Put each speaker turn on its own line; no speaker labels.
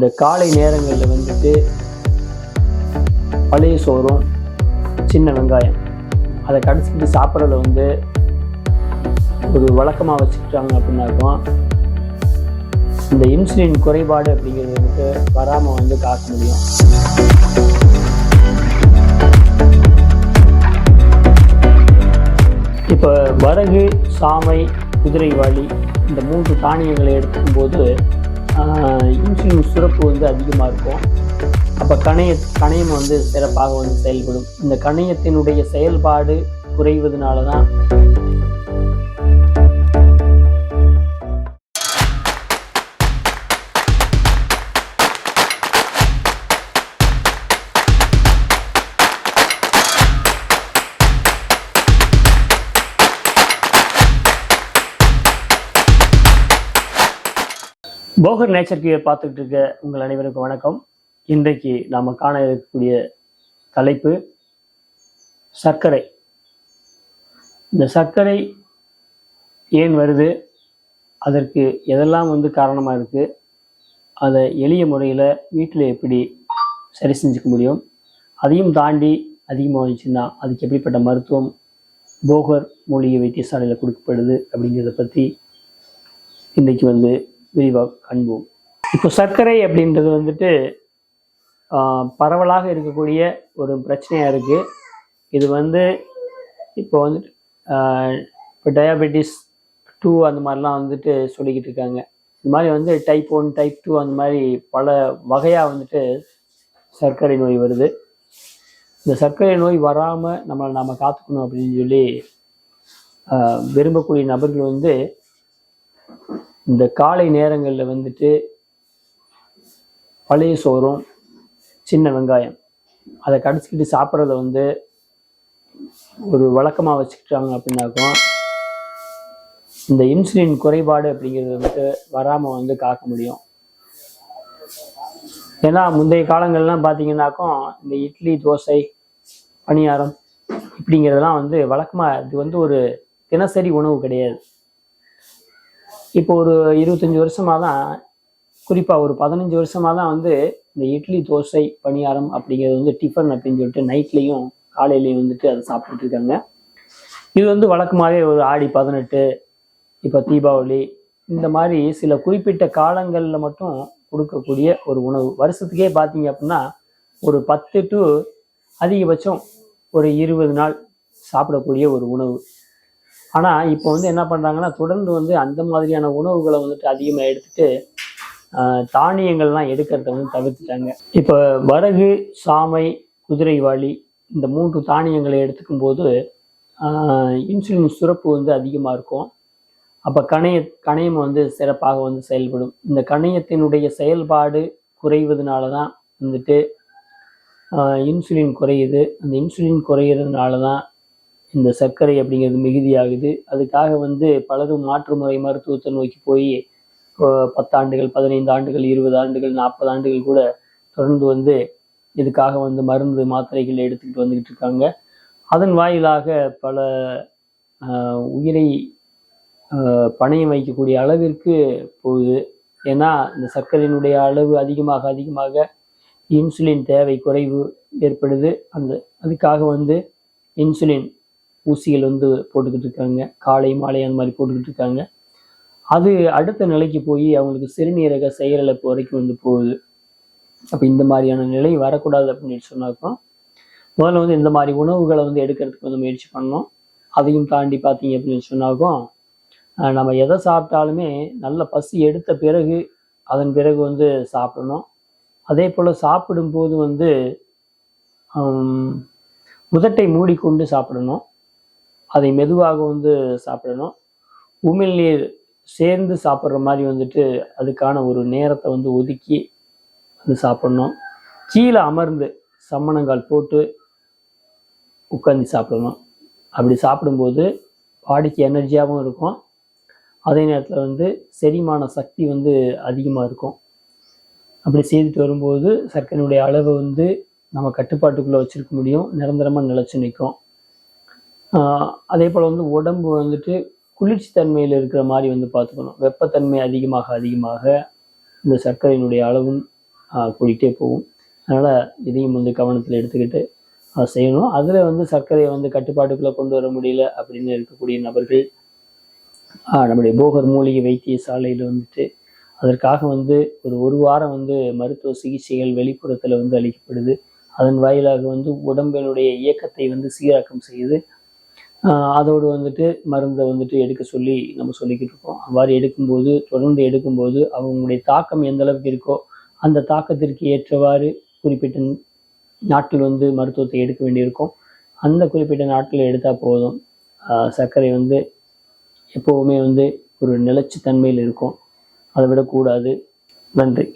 இந்த காலை நேரங்களில் வந்துட்டு பழைய சோறும் சின்ன வெங்காயம். அதை கடிச்சிக்கிட்டு சாப்பிட்றத வந்து ஒரு வழக்கமாக வச்சுக்கிட்டாங்க அப்படின்னாக்கும் இந்த இன்சுலின் குறைபாடு அப்படிங்கிறது வந்துட்டு வராமல் வந்து காக்க முடியும். இப்போ வரகு சாமை குதிரைவாளி இந்த மூன்று தானியங்களை எடுத்துக்கும் போது இன்சுலின் சுரப்பு வந்து அதிகமாக இருக்கும். அப்போ கணைய கணையம் வந்து சிறப்பாக வந்து செயல்படும். இந்த கணையத்தினுடைய செயல்பாடு குறைவதனால தான் போகர் நேச்சர் கீழே பார்த்துக்கிட்டு இருக்க உங்கள் அனைவருக்கும் வணக்கம். இன்றைக்கு நாம் காண இருக்கக்கூடிய தலைப்பு சர்க்கரை. இந்த சர்க்கரை ஏன் வருது? அதற்கு எதெல்லாம் வந்து காரணமாக இருக்குது அதை எளிய முறையில் வீட்டில் எப்படி சரி செஞ்சுக்க முடியும்? அதையும் தாண்டி அதிகமாக வந்துச்சுன்னா அதுக்கு எப்படிப்பட்ட மருத்துவம் போகர் மூலிகை வைத்தியசாலையில் கொடுக்கப்படுது அப்படிங்கிறத பற்றி இன்றைக்கி வந்து விரிவாக காண்போம். இப்போ சர்க்கரை அப்படின்றது வந்துட்டு பரவலாக இருக்கக்கூடிய ஒரு பிரச்சனையாக இருக்குது இது வந்து இப்போ வந்துட்டு இப்போ டயாபெட்டிஸ் டூ அந்த மாதிரிலாம் வந்துட்டு சொல்லிக்கிட்டு இருக்காங்க. இந்த மாதிரி வந்து டைப் ஒன் டைப் டூ அந்த மாதிரி பல வகையாக வந்துட்டு சர்க்கரை நோய் வருது. இந்த சர்க்கரை நோய் வராமல் நம்மளை நாம் காத்துக்கணும் அப்படின்னு சொல்லி விரும்பக்கூடிய நபர்கள் வந்து இந்த காலை நேரங்களில் வந்துட்டு பழைய சோறும் சின்ன வெங்காயம். அதை கடிச்சிக்கிட்டு சாப்பிட்றத வந்து ஒரு வழக்கமாக வச்சுக்கிட்டாங்க அப்படின்னாக்கும் இந்த இன்சுலின் குறைபாடு அப்படிங்கிறது வந்துட்டு வராமல் வந்து காக்க முடியும். ஏன்னா முந்தைய காலங்கள்லாம் பார்த்தீங்கன்னாக்கும் இந்த இட்லி தோசை பணியாரம் இப்படிங்கிறதெல்லாம் வந்து வழக்கமாக இது வந்து ஒரு தினசரி உணவு கிடையாது. இப்போ ஒரு இருபத்தஞ்சி வருஷமாக தான் குறிப்பாக ஒரு பதினஞ்சு வருஷமாக தான் வந்து இந்த இட்லி தோசை பணியாரம் அப்படிங்கிறது வந்து டிஃபன் அப்படின்னு சொல்லிட்டு நைட்லேயும் காலையிலையும் வந்துட்டு அதை சாப்பிட்டுட்டு இருக்காங்க. இது வந்து வழக்கமாகவே ஒரு ஆடி பதினெட்டு இப்போ தீபாவளி இந்த மாதிரி சில குறிப்பிட்ட காலங்களில் மட்டும் கொடுக்கக்கூடிய ஒரு உணவு. வருஷத்துக்கே பார்த்தீங்க அப்படின்னா ஒரு பத்து டு அதிகபட்சம் ஒரு இருபது நாள் சாப்பிடக்கூடிய ஒரு உணவு. ஆனால் இப்போ வந்து என்ன பண்ணுறாங்கன்னா தொடர்ந்து வந்து அந்த மாதிரியான உணவுகளை வந்துட்டு அதிகமாக எடுத்துட்டு தானியங்கள்லாம் எடுக்கிறத வந்து தவிர்த்துட்டாங்க. இப்போ வரகு சாமை குதிரைவாளி இந்த மூன்று தானியங்களை எடுத்துக்கும் போது இன்சுலின் சுரப்பு வந்து அதிகமாக இருக்கும். அப்போ கணைய கணையம் வந்து சிறப்பாக வந்து செயல்படும். இந்த கணையத்தினுடைய செயல்பாடு குறைவதனால தான் வந்துட்டு இன்சுலின் குறையுது. அந்த இன்சுலின் குறையிறதுனால தான் இந்த சர்க்கரை அப்படிங்கிறது மிகுதியாகுது. அதுக்காக வந்து பலரும் மாற்று முறை மருத்துவத்தை நோக்கி போய் பத்தாண்டுகள் பதினைந்து ஆண்டுகள் இருபது ஆண்டுகள் நாற்பது ஆண்டுகள் கூட தொடர்ந்து வந்து இதுக்காக வந்து மருந்து மாத்திரைகள் எடுத்துக்கிட்டு வந்துக்கிட்டு இருக்காங்க. அதன் வாயிலாக பல உயிரை பணையம் பணயம் வைக்கக்கூடிய அளவிற்கு போகுது. ஏன்னா இந்த சர்க்கரையினுடைய அளவு அதிகமாக அதிகமாக இன்சுலின் தேவை குறைவு ஏற்படுது. அந்த அதுக்காக வந்து இன்சுலின் ஊசிகள் வந்து போட்டுக்கிட்டு இருக்காங்க காலை மாலை அந்த மாதிரி போட்டுக்கிட்டு இருக்காங்க அது அடுத்த நிலைக்கு போய் அவங்களுக்கு சிறுநீரக செயலிழப்பு வரைக்கும் வந்து போகுது. அப்போ இந்த மாதிரியான நிலை வரக்கூடாது அப்படின்னு சொன்னாக்கோ முதல்ல வந்து இந்த மாதிரி உணவுகளை வந்து எடுக்கிறதுக்கு வந்து முயற்சி பண்ணணும். அதையும் தாண்டி பார்த்தீங்க அப்படின்னு சொன்னாக்கும் நம்ம எதை சாப்பிட்டாலுமே நல்ல பசி எடுத்த பிறகு அதன் பிறகு வந்து சாப்பிடணும். அதே போல் சாப்பிடும்போது வந்து உதட்டை மூடிக்கொண்டு சாப்பிடணும். அதை மெதுவாக வந்து சாப்பிடணும். உமிழ்நீர் சேர்ந்து சாப்பிட்ற மாதிரி வந்துட்டு அதுக்கான ஒரு நேரத்தை வந்து ஒதுக்கி வந்து சாப்பிடணும். கீழே அமர்ந்து சம்மணங்கால் போட்டு உட்காந்து சாப்பிடணும். அப்படி சாப்பிடும்போது பாடிக்கு எனர்ஜியாகவும் இருக்கும். அதே நேரத்தில் வந்து செரிமான சக்தி வந்து அதிகமாக இருக்கும். அப்படி செய்துட்டு வரும்போது சர்க்கரையினுடைய அளவை வந்து நம்ம கட்டுப்பாட்டுக்குள்ளே வச்சுருக்க முடியும். நிரந்தரமாக நிலச்சி நிற்கும் அதே போல் வந்து உடம்பு வந்துட்டு குளிர்ச்சி தன்மையில் இருக்கிற மாதிரி வந்து பார்த்துக்கணும். வெப்பத்தன்மை அதிகமாக அதிகமாக இந்த சர்க்கரையினுடைய அளவும் ஆஹ் போகும். அதனால் இதையும் வந்து கவனத்தில் எடுத்துக்கிட்டு செய்யணும். அதில் வந்து சர்க்கரையை வந்து கட்டுப்பாட்டுக்குள்ளே கொண்டு வர முடியல அப்படின்னு இருக்கக்கூடிய நபர்கள் நம்முடைய போகர் மூலிகை வைத்திய சாலையில் வந்துட்டு அதற்காக வந்து ஒரு ஒரு வாரம் வந்து மருத்துவ சிகிச்சைகள் வெளிப்புறத்தில் வந்து அளிக்கப்படுது. அதன் வாயிலாக வந்து உடம்பினுடைய இயக்கத்தை வந்து சீராக்கம் செய்யுது. அதோடு வந்துட்டு மருந்தை வந்துட்டு எடுக்க சொல்லி நம்ம சொல்லிக்கிட்டு இருக்கோம். அவ்வாறு எடுக்கும்போது தொடர்ந்து எடுக்கும்போது அவங்களுடைய தாக்கம் எந்த அளவுக்கு இருக்கோ அந்த தாக்கத்திற்கு ஏற்றவாறு குறிப்பிட்ட நாட்கள் வந்து மருத்துவத்தை எடுக்க வேண்டியிருக்கும். அந்த குறிப்பிட்ட நாட்கள் எடுத்தால் போதும். சர்க்கரை வந்து எப்போவுமே வந்து ஒரு நிலச்சி தன்மையில் இருக்கும். அதை விடக்கூடாது. நன்றி.